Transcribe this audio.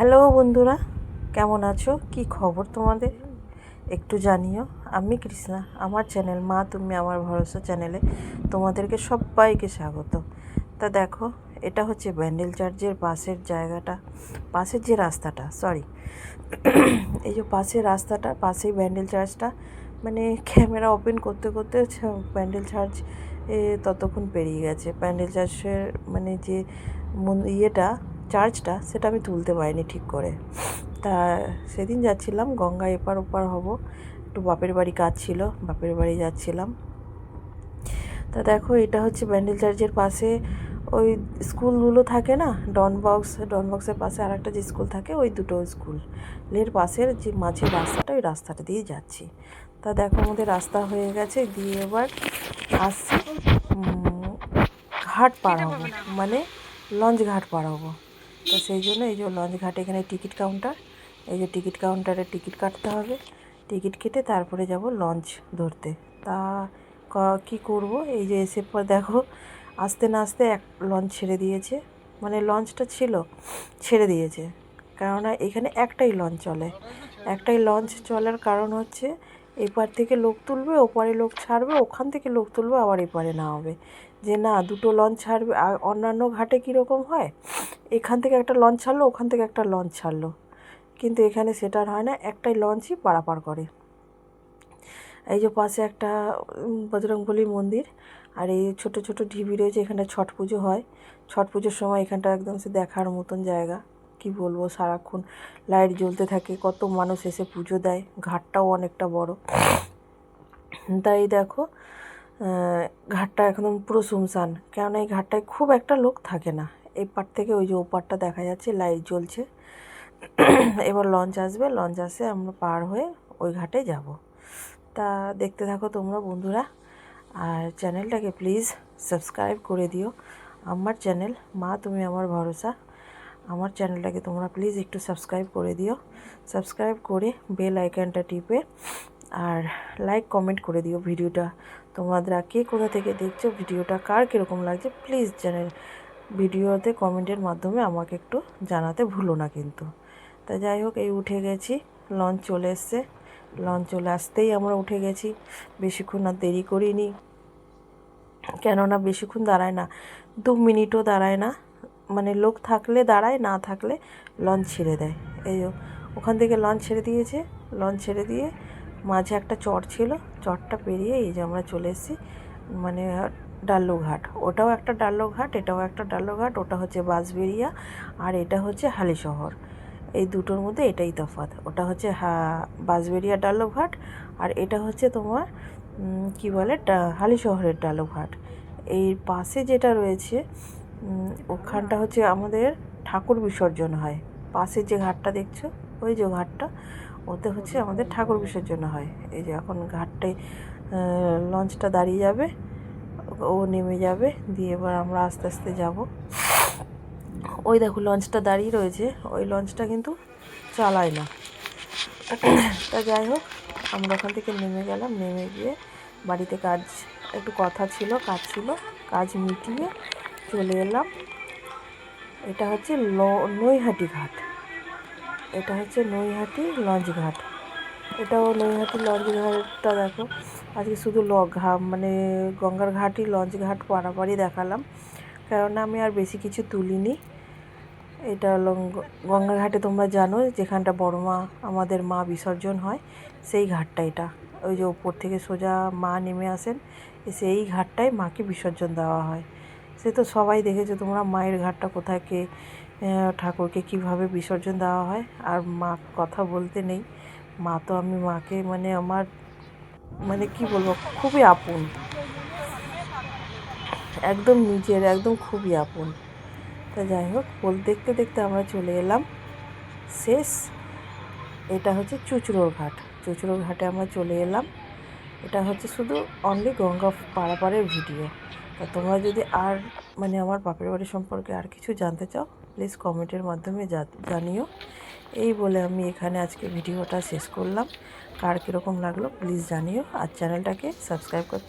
Hello বন্ধুরা, কেমন আছো? কি খবর তোমাদের? একটু জানিও, আমি কৃষ্ণা, আমার চ্যানেল মা তুমি আমার ভরসা চ্যানেলে তোমাদেরকে সবাইকে স্বাগত। তা দেখো, এটা হচ্ছে ব্যান্ডেল চার্চের পাশের জায়গাটা, পাশের যে রাস্তাটা সরি এই যে পাশের রাস্তাটা, পাশেই ব্যান্ডেল চার্চটা মানে ক্যামেরা ওপেন করতে করতে প্যান্ডেল চার্চ এ ততক্ষণ পেরিয়ে গেছে। প্যান্ডেল চার্চের মানে যে ইয়েটা চার্চটা সেটা আমি তুলতে পারিনি ঠিক করে। তা সেদিন যাচ্ছিলাম গঙ্গা এপার ওপার হব। একটু বাপের বাড়ি কাজ ছিল, বাপের বাড়ি যাচ্ছিলাম। তা দেখো, এটা হচ্ছে ব্যান্ডেল চার্চের পাশে। ওই স্কুলগুলো থাকে না, ডন বক্স, ডন বক্সের পাশে আর একটা যে স্কুল থাকে, ওই দুটো স্কুল। স্কুলের পাশের যে মাঝের রাস্তাটা, ওই রাস্তাটা দিয়ে যাচ্ছি। তা দেখো, আমাদের রাস্তা হয়ে গেছে, দিয়ে এবার আসছি ঘাট পার হব মানে লঞ্চ ঘাট পার হব। তো সেই জন্য এই যে লঞ্চ ঘাটে এখানে টিকিট কাউন্টার, এই যে টিকিট কাউন্টারে টিকিট কাটতে হবে। টিকিট কেটে তারপরে যাব লঞ্চ ধরতে। তা ক- করব? এই যে এসে পর দেখো, আস্তে না আস্তে এক লঞ্চ ছেড়ে দিয়েছে। মানে লঞ্চটা ছিল, ছেড়ে দিয়েছে। কেননা এখানে একটাই লঞ্চ চলে। একটাই লঞ্চ চলার কারণ হচ্ছে এপার থেকে লোক তুলবে, ওপারে লোক ছাড়বে, ওখান থেকে লোক তুলবে, আবার এপারে না হবে যে না, দুটো লঞ্চ ছাড়বে, আর অন্যান্য ঘাটে কীরকম হয়? এখান থেকে একটা লঞ্চ ছাড়লো, ওখান থেকে একটা লঞ্চ ছাড়লো। কিন্তু এখানে সেটা আর হয় না, একটাই লঞ্চই পারাপার করে। এই যে পাশে একটা বজরংবলী মন্দির, আর এই ছোট ছোট ঢিবি রয়েছে, এখানে ছট পুজো হয়। ছট পুজোর সময় এখানটা একদম সে দেখার মতন জায়গা। কি বলব, সারাক্ষণ লাইট জ্বলতে থাকে, কত মানুষ এসে পুজো দেয়, ঘাটটাও অনেকটা বড়। তাই দেখো ঘাটটা একদম পুরো শুমসান কেননা এই ঘাটটায় খুব একটা লোক থাকে না। এই পার থেকে ওই যে ওপারটা দেখা যাচ্ছে, লাইট জ্বলছে। এবার লঞ্চ আসবে, লঞ্চ আসে আমরা পার হয়ে ওই ঘাটে যাব। তা দেখতে থাকো তোমরা বন্ধুরা, আর চ্যানেলটাকে প্লিজ সাবস্ক্রাইব করে দিও। আমার চ্যানেল, মা তুমি আমার ভরসা। আমার চ্যানেলটাকে তোমরা প্লিজ একটু সাবস্ক্রাইব করে দিও। সাবস্ক্রাইব করে বেল আইকনটা টিপে আর লাইক, কমেন্ট করে দিও ভিডিওটা। তোমরা কে কোথা থেকে দেখছ, ভিডিওটা কার কীরকম লাগছে, প্লিজ চ্যানেল ভিডিওতে কমেন্টের মাধ্যমে আমাকে একটু জানাতে ভুলো না কিন্তু। তা যাই হোক, এই উঠে গেছি, লঞ্চ চলে এসছে। লঞ্চ চলে আসতেই আমরা উঠে গেছি। বেশিক্ষণ আর দেরি করিনি। কেননা বেশিক্ষণ দাঁড়ায় না, দু মিনিটও দাঁড়ায় না। মানে লোক থাকলে দাঁড়ায়, না থাকলে লঞ্চ ছেড়ে দেয়। এই ওখান থেকে লঞ্চ ছেড়ে দিয়েছে। লঞ্চ ছেড়ে দিয়ে মাঝে একটা চর ছিল। চরটা পেরিয়ে এই যে আমরা চলে এসেছি মানে ডাল্লু ঘাট ওটাও একটা ডাল্লু ঘাট এটাও একটা ডাল্লু ঘাট ওটা হচ্ছে বাঁশবেড়িয়া আর এটা হচ্ছে হালিশহর এই দুটোর মধ্যে এটাই তফাৎ। ওটা হচ্ছে হা, বাঁশবেড়িয়া ডাল্লু ঘাট আর এটা হচ্ছে তোমার কি বলে ডা- হালিশহরের ডালু ঘাট এই পাশে যেটা রয়েছে ওখানটা হচ্ছে আমাদের ঠাকুর বিসর্জন হয়। পাশে যে ঘাটটা দেখছ? ওই যে ঘাটটা। ওতে হচ্ছে আমাদের ঠাকুর বিসর্জন হয়। এই যে এখন ঘাটটায় লঞ্চটা দাঁড়িয়ে যাবে। ও নেমে যাবে। দিয়ে এবার আমরা আস্তে আস্তে যাব। ওই দেখো লঞ্চটা দাঁড়িয়ে রয়েছে। ওই লঞ্চটা কিন্তু চালায় না। তা যাই হোক, আমরা ওখান থেকে নেমে গেলাম। নেমে গিয়ে বাড়িতে কাজ, একটু কথা ছিল, কাজ ছিল। কাজ মিটিয়ে চলে এলাম। এটা হচ্ছে ল- নৈহাটি ঘাট। এটা হচ্ছে নৈহাটি লঞ্চ ঘাট। এটাও নৈহাটি লঞ্চ ঘাটটা দেখো। আজকে শুধু ল ঘা মানে গঙ্গার ঘাটই লঞ্চ ঘাট পারাপারই দেখালাম। কেননা আমি আর বেশি কিছু তুলিনি। এটা হলো গ- গঙ্গা ঘাটে তোমরা জানো যেখানটা বড় মা, আমাদের মা বিসর্জন হয়, সেই ঘাটটা এটা। ওই যে ওপর থেকে সোজা মা নেমে আসেন, এসে এই ঘাটটায় মাকে বিসর্জন দেওয়া হয়। সে তো সবাই দেখেছ তোমরা মায়ের ঘাটটা কোথায়, কে ঠাকুরকে কীভাবে বিসর্জন দেওয়া হয়। আর মা কথা বলতে নেই। মা তো আমি মাকে মানে আমার মানে কি বলব, খুবই আপন। একদম নিজের, একদম খুবই আপন। তা যাই হোক, বল দেখতে দেখতে আমরা চলে এলাম। শেষ। এটা হচ্ছে চুচড়োর ঘাট। চুচড়োর ঘাটে আমরা চলে এলাম। এটা হচ্ছে শুধু অনলি গঙ্গা পারাপারের ভিডিও তা তোমরা যদি আর মানে আমার বাপের বাড়ি সম্পর্কে আর কিছু জানতে চাও প্লিজ কমেন্টের মাধ্যমে জানিও। এই বলে আমি এখানে আজকে ভিডিওটা শেষ করলাম। কার কীরকম লাগল প্লিজ জানিও। আর চ্যানেলটাকে সাবস্ক্রাইব করতে